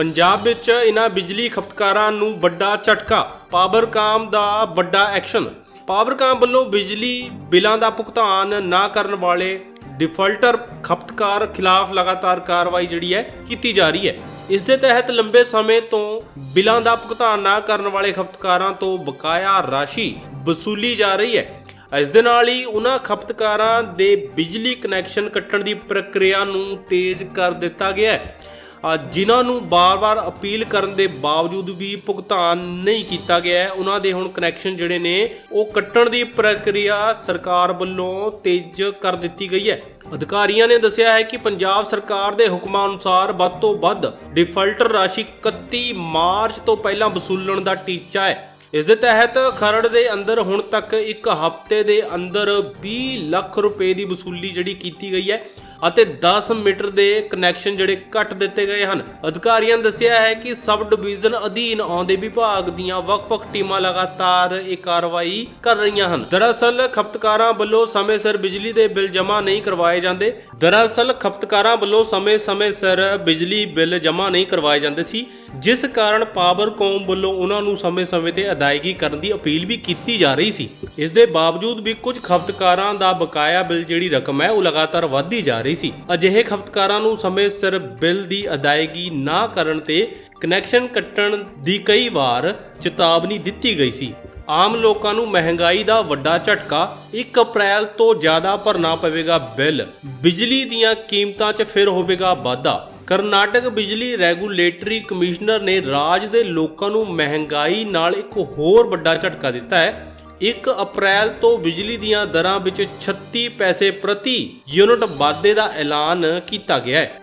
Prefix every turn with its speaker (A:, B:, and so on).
A: ਪੰਜਾਬ ਵਿੱਚ ਇਹਨਾਂ ਬਿਜਲੀ ਖਪਤਕਾਰਾਂ ਨੂੰ ਵੱਡਾ ਝਟਕਾ ਪਾਵਰਕਾਮ ਦਾ ਵੱਡਾ ਐਕਸ਼ਨ। ਪਾਵਰਕਾਮ ਵੱਲੋਂ ਬਿਜਲੀ ਬਿੱਲਾਂ ਦਾ ਭੁਗਤਾਨ ਨਾ ਕਰਨ ਵਾਲੇ ਡਿਫਾਲਟਰ ਖਪਤਕਾਰ ਖਿਲਾਫ ਲਗਾਤਾਰ ਕਾਰਵਾਈ ਜਿਹੜੀ ਹੈ ਕੀਤੀ ਜਾ ਰਹੀ ਹੈ। ਇਸ ਦੇ ਤਹਿਤ ਲੰਬੇ ਸਮੇਂ ਤੋਂ ਬਿੱਲਾਂ ਦਾ ਭੁਗਤਾਨ ਨਾ ਕਰਨ ਵਾਲੇ ਖਪਤਕਾਰਾਂ ਤੋਂ ਬਕਾਇਆ ਰਾਸ਼ੀ ਵਸੂਲੀ ਜਾ ਰਹੀ ਹੈ। ਇਸ ਦੇ ਨਾਲ ਹੀ ਉਹਨਾਂ ਖਪਤਕਾਰਾਂ ਦੇ ਬਿਜਲੀ ਕਨੈਕਸ਼ਨ ਕੱਟਣ ਦੀ ਪ੍ਰਕਿਰਿਆ ਨੂੰ ਤੇਜ਼ ਕਰ ਦਿੱਤਾ ਗਿਆ ਹੈ। ਜਿਨ੍ਹਾਂ ਨੂੰ ਬਾਰ-ਬਾਰ ਅਪੀਲ ਕਰਨ ਦੇ ਬਾਵਜੂਦ ਵੀ ਭੁਗਤਾਨ ਨਹੀਂ ਕੀਤਾ ਗਿਆ ਹੈ, ਉਹਨਾਂ ਦੇ ਹੁਣ ਕਨੈਕਸ਼ਨ ਜਿਹੜੇ ਨੇ, ਉਹ ਕੱਟਣ ਦੀ ਪ੍ਰਕਿਰਿਆ ਸਰਕਾਰ ਵੱਲੋਂ ਤੇਜ਼ ਕਰ ਦਿੱਤੀ ਗਈ ਹੈ। ਅਧਿਕਾਰੀਆਂ ਨੇ ਦੱਸਿਆ ਹੈ ਕਿ ਪੰਜਾਬ ਸਰਕਾਰ ਦੇ ਹੁਕਮਾਂ ਅਨੁਸਾਰ ਵੱਧ ਤੋਂ ਵੱਧ ਡਿਫਾਲਟਰ ਰਾਸ਼ੀ 31 ਮਾਰਚ ਤੋਂ ਪਹਿਲਾਂ ਵਸੂਲਣ ਦਾ ਟੀਚਾ ਹੈ। ਇਸ ਦੇ ਤਹਿਤ ਖਰੜ ਦੇ ਅੰਦਰ ਹੁਣ ਤੱਕ ਇੱਕ ਹਫ਼ਤੇ ਦੇ ਅੰਦਰ 20 ਲੱਖ ਰੁਪਏ ਦੀ ਵਸੂਲੀ ਜਿਹੜੀ ਕੀਤੀ ਗਈ ਹੈ ਅਤੇ 10 ਮੀਟਰ ਦੇ ਕਨੈਕਸ਼ਨ ਜਿਹੜੇ ਕੱਟ ਦਿੱਤੇ ਗਏ ਹਨ। ਅਧਿਕਾਰੀਆਂ ਨੇ ਦੱਸਿਆ ਹੈ ਕਿ ਸਬ ਡਿਵੀਜ਼ਨ ਅਧੀਨ ਆਉਂਦੇ ਵਿਭਾਗ ਦੀਆਂ ਵੱਖ-ਵੱਖ ਟੀਮਾਂ ਲਗਾਤਾਰ ਇਹ ਕਾਰਵਾਈ ਕਰ ਰਹੀਆਂ ਹਨ। ਦਰਅਸਲ ਖਪਤਕਾਰਾਂ ਵੱਲੋਂ ਸਮੇਂ ਸਿਰ ਬਿਜਲੀ ਦੇ ਬਿੱਲ ਜਮ੍ਹਾਂ ਨਹੀਂ ਕਰਵਾਏ ਜਾਂਦੇ। ਦਰਅਸਲ ਖਪਤਕਾਰਾਂ ਵੱਲੋਂ ਸਮੇਂ-ਸਮੇਂ ਸਿਰ ਬਿਜਲੀ ਬਿੱਲ ਜਮ੍ਹਾਂ ਨਹੀਂ ਕਰਵਾਏ ਜਾਂਦੇ ਸੀ, ਜਿਸ ਕਾਰਨ ਪਾਵਰਕੌਮ ਵੱਲੋਂ ਉਹਨਾਂ ਨੂੰ ਸਮੇਂ-ਸਮੇਂ ਤੇ ਅਦਾਇਗੀ ਕਰਨ ਦੀ ਅਪੀਲ ਵੀ ਕੀਤੀ ਜਾ ਰਹੀ ਸੀ। ਇਸ ਦੇ ਬਾਵਜੂਦ ਵੀ ਕੁਝ ਖਪਤਕਾਰਾਂ ਦਾ ਬਕਾਇਆ ਬਿੱਲ ਜਿਹੜੀ ਰਕਮ ਹੈ, ਉਹ ਲਗਾਤਾਰ ਵਧਦੀ ਜਾ ਰਹੀ ਸੀ। ਅਜਿਹੇ ਖਪਤਕਾਰਾਂ ਨੂੰ ਸਮੇਂ ਸਿਰ ਬਿੱਲ ਦੀ ਅਦਾਇਗੀ ਨਾ ਕਰਨ ਤੇ ਕਨੈਕਸ਼ਨ ਕੱਟਣ ਦੀ ਕਈ ਵਾਰ ਚੇਤਾਵਨੀ ਦਿੱਤੀ ਗਈ ਸੀ। ਆਮ ਲੋਕਾਂ ਨੂੰ ਮਹਿੰਗਾਈ ਦਾ ਵੱਡਾ ਝਟਕਾ 1 ਅਪ੍ਰੈਲ ਤੋਂ ਜ਼ਿਆਦਾ ਭਰਨਾ ਪਵੇਗਾ ਬਿੱਲ। ਬਿਜਲੀ ਦੀਆਂ ਕੀਮਤਾਂ 'ਚ ਫਿਰ ਹੋਵੇਗਾ ਵਾਧਾ। ਕਰਨਾਟਕ ਬਿਜਲੀ ਰੈਗੂਲੇਟਰੀ ਕਮਿਸ਼ਨਰ ਨੇ ਰਾਜ ਦੇ ਲੋਕਾਂ ਨੂੰ ਮਹਿੰਗਾਈ ਨਾਲ ਇੱਕ ਹੋਰ ਵੱਡਾ ਝਟਕਾ ਦਿੱਤਾ ਹੈ। 1 ਅਪ੍ਰੈਲ ਤੋਂ ਬਿਜਲੀ ਦੀਆਂ ਦਰਾਂ ਵਿੱਚ 36 ਪੈਸੇ ਪ੍ਰਤੀ ਯੂਨਿਟ ਵਾਧੇ ਦਾ ਐਲਾਨ ਕੀਤਾ ਗਿਆ ਹੈ।